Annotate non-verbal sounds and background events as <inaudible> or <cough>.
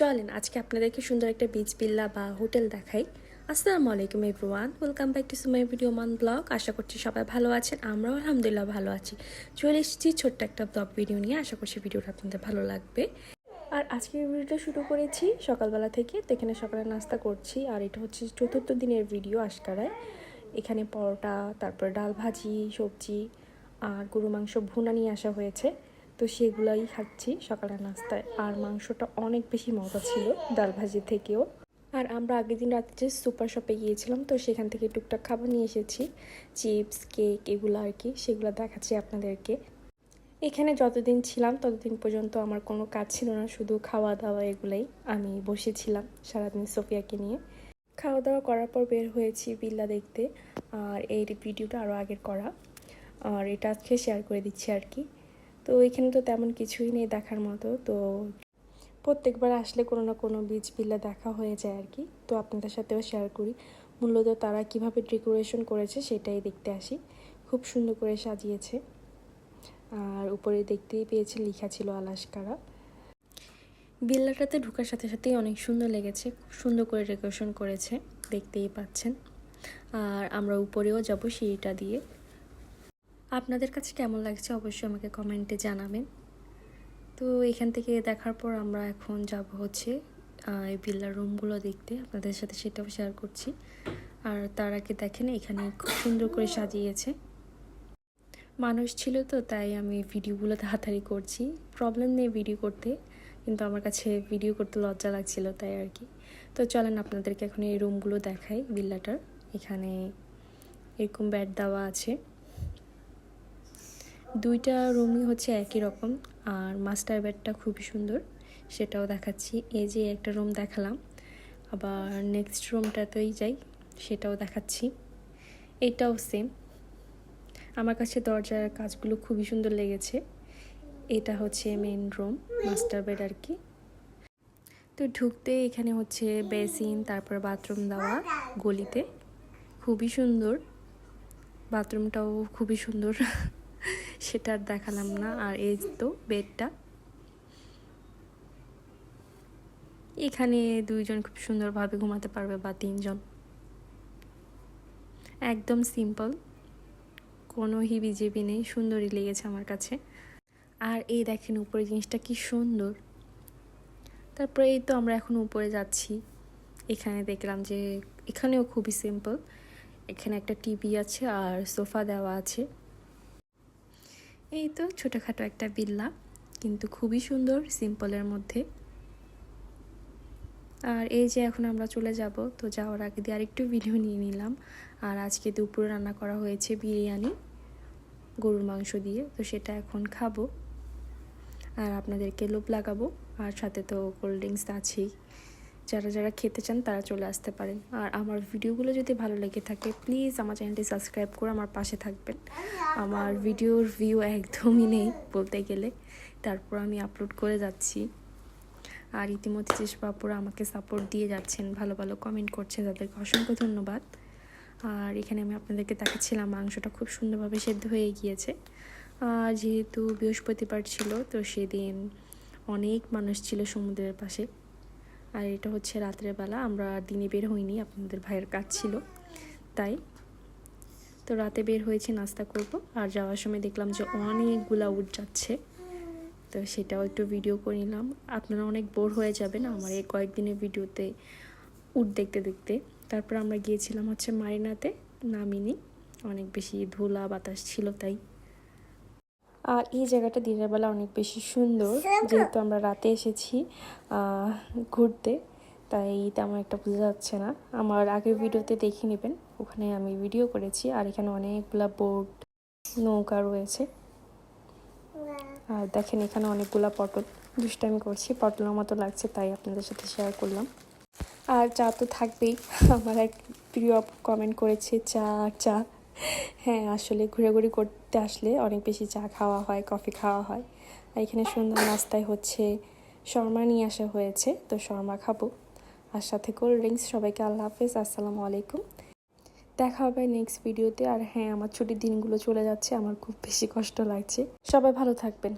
চলেন, আজকে আপনাদেরকে সুন্দর একটা বিচ বিল্লা বা হোটেল দেখাই। আসসালামু আলাইকুম everyone welcome back to Sumai video মান ব্লগ আশা করছি সবাই ভালো আছেন, আমরাও আলহামদুলিল্লাহ ভালো আছি। চলে এসেছি ছোট্ট একটা ব্লগ ভিডিও নিয়ে, আশা করছি ভিডিওটা আপনাদের ভালো লাগবে। আর আজকের ভিডিওটা শুরু করেছি সকালবেলা থেকে, তো এখানে সকালে নাস্তা করছি, আর এটা হচ্ছে চতুর্থ দিনের ভিডিও আশকারায় এখানে পরোটা, তারপর ডাল ভাজি, সবজি, আর গরু মাংস ভুনা নিয়ে আসা হয়েছে। তো সেগুলোই খাচ্ছি সকালের নাস্তায়। আর মাংসটা অনেক বেশি মজা ছিল ডাল ভাজি থেকেও। আর আমরা আগের দিন রাত্রে যে সুপার শপে গিয়েছিলাম, তো সেখান থেকে টুকটাক খাবার নিয়ে এসেছি। চিপস, কেক এগুলো আর কি, সেগুলো দেখাচ্ছি আপনাদেরকে। এখানে যতদিন ছিলাম ততদিন পর্যন্ত আমার কোনো কাজ ছিল না, শুধু খাওয়া দাওয়া এগুলোই আমি বসেছিলাম সারাদিন সোফিয়াকে নিয়ে। খাওয়া দাওয়া করার পর বের হয়েছি বিল্লা দেখতে, আর এই ভিডিওটা আরও আগের করা। আর এটা আজকে শেয়ার করে দিচ্ছি আর কি। তো এখানে তো তেমন কিছুই নেই দেখার মতো। তো প্রত্যেকবার আসলে কোনো না কোনো বীজ বিল্লা দেখা হয়ে যায় আর কি। তো আপনাদের সাথেও শেয়ার করি। মূলত তারা কীভাবে ডেকোরেশন করেছে সেটাই দেখতে আসি। খুব সুন্দর করে সাজিয়েছে। আর উপরে দেখতেই পেয়েছি লেখা ছিল আলাস্কারা বিল্লাটাতে ঢোকার সাথে সাথেই অনেক সুন্দর লেগেছে। খুব সুন্দর করে ডেকোরেশন করেছে, দেখতেই পাচ্ছেন। আর আমরা উপরেও যাব সিঁড়িটা দিয়ে। আপনাদের কাছে কেমন লাগছে অবশ্যই আমাকে কমেন্টে জানাবেন। তো এখান থেকে দেখার পর আমরা এখন যাব হচ্ছে এই বিল্লার রুমগুলো দেখতে। আপনাদের সাথে সেটাও শেয়ার করছি। আর তার আগে দেখেন, এখানে খুব সুন্দর করে সাজিয়েছে। মানুষ ছিল তো, তাই আমি ভিডিওগুলো তাড়াতাড়ি করছি। প্রবলেম নেই ভিডিও করতে, কিন্তু আমার কাছে ভিডিও করতে লজ্জা লাগছিল তাই আর কি। তো চলেন আপনাদেরকে এখন এই রুমগুলো দেখাই বিল্লাটার এখানে এরকম ব্যাড দেওয়া আছে। দুইটা রুমই হচ্ছে একই রকম, আর মাস্টার বেডটা খুবই সুন্দর, সেটাও দেখাচ্ছি। এই যে একটা রুম দেখালাম, আবার নেক্সট রুমটাতেই যাই, সেটাও দেখাচ্ছি। এটাও সেম আমার কাছে দরজার কাজগুলো খুবই সুন্দর লেগেছে। এটা হচ্ছে মেন রুম মাস্টার বেড আর কি। তো ঢুকতে এখানে হচ্ছে বেসিন তারপর বাথরুম দেওয়া, গলিতে। খুবই সুন্দর। বাথরুমটাও খুবই সুন্দর। <laughs> সেটা আর দেখালাম না। আর এই তো বেডটা। এখানে দুইজন খুব সুন্দরভাবে ঘুমাতে পারবে বা তিনজন। একদম সিম্পল কোনো হিবিজিবি নেই, সুন্দরই লেগেছে আমার কাছে। আর এই দেখেন উপরে জিনিসটা কি সুন্দর। তারপরে এই তো আমরা এখন উপরে যাচ্ছি। এখানে দেখলাম যে এখানেও খুবই সিম্পল এখানে একটা টিভি আছে আর সোফা দেওয়া আছে। এই তো ছোটোখাটো একটা বিল্লা, কিন্তু খুবই সুন্দর সিম্পলের মধ্যে। আর এই যে এখন আমরা চলে যাব, তো যাওয়ার আগে দিয়ে আরেকটু ভিডিও নিয়ে নিলাম। আর আজকে দুপুরে রান্না করা হয়েছে বিরিয়ানি, গরুর মাংস দিয়ে, তো সেটা এখন খাব। আর আপনাদেরকে লোভ লাগাবো, আর সাথে তো কোল্ড ড্রিঙ্কস আছেই। যারা যারা খেতে চান তারা চলে আসতে পারেন। আর আমার ভিডিওগুলো যদি ভালো লেগে থাকে প্লিজ আমার চ্যানেলটি সাবস্ক্রাইব করে আমার পাশে থাকবেন। আমার ভিডিওর ভিউ একদমই নেই বলতে গেলে। তারপর আমি আপলোড করে যাচ্ছি। আর ইতিমধ্যে যেসব বাপুরা আমাকে সাপোর্ট দিয়ে যাচ্ছেন, ভালো ভালো কমেন্ট করছেন তাদেরকে অসংখ্য ধন্যবাদ। আর এখানে আমি আপনাদেরকে দেখাচ্ছিলাম মাংসটা খুব সুন্দরভাবে সেদ্ধ হয়ে গিয়েছে। আর যেহেতু বৃহস্পতিবার ছিল, তো সেদিন অনেক মানুষ ছিল সমুদ্রের পাশে। আর এটা হচ্ছে রাত্রের বেলা, আমরা দিনে বের হইনি, আপনাদের ভাইয়ের কাজ ছিল, তাই। তো রাতে বের হয়েছি, নাস্তা করব, আর যাওয়ার সময় দেখলাম যে অনেকগুলা উঠ যাচ্ছে। তো সেটাও একটু ভিডিও করে নিলাম। আপনারা অনেক বোর হয়ে যাবেন আমার এই কয়েকদিনের ভিডিওতে উট দেখতে দেখতে। তারপর আমরা গিয়েছিলাম হচ্ছে মারিনাতে, নামিনি। অনেক বেশি ধুলা বাতাস ছিল তাই। আর এই জায়গাটা দিনের বেলা অনেক বেশি সুন্দর। যেহেতু আমরা রাতে এসেছি ঘুরতে তাই তেমন একটা বোঝা যাচ্ছে না। আমার আগের ভিডিওতে দেখে নেবেন ওখানে আমি ভিডিও করেছি আর এখানে অনেকগুলা বোট নৌকা রয়েছে। আর দেখেন এখানে অনেকগুলা পটল। দুষ্টামি করছি পটলের মতো লাগছে তাই আপনাদের সাথে শেয়ার করলাম। আর চা তো থাকবেই। <laughs> আমার এক প্রিয় কমেন্ট করেছে চা চা। হ্যাঁ আসলে ঘোরাঘুরি করতে আসলে অনেক বেশি চা খাওয়া হয়, কফি খাওয়া হয়। আর এখানে সুন্দর নাস্তায় হচ্ছে শর্মা নিয়ে আসা হয়েছে, তো শর্মা খাব। আর সাথে কোল্ড ড্রিঙ্কস সবাইকে আল্লাহ হাফেজ, আসসালামু আলাইকুম। দেখা হবে নেক্সট ভিডিওতে আর হ্যাঁ আমার ছুটির দিনগুলো চলে যাচ্ছে, আমার খুব বেশি কষ্ট লাগছে। সবাই ভালো থাকবেন।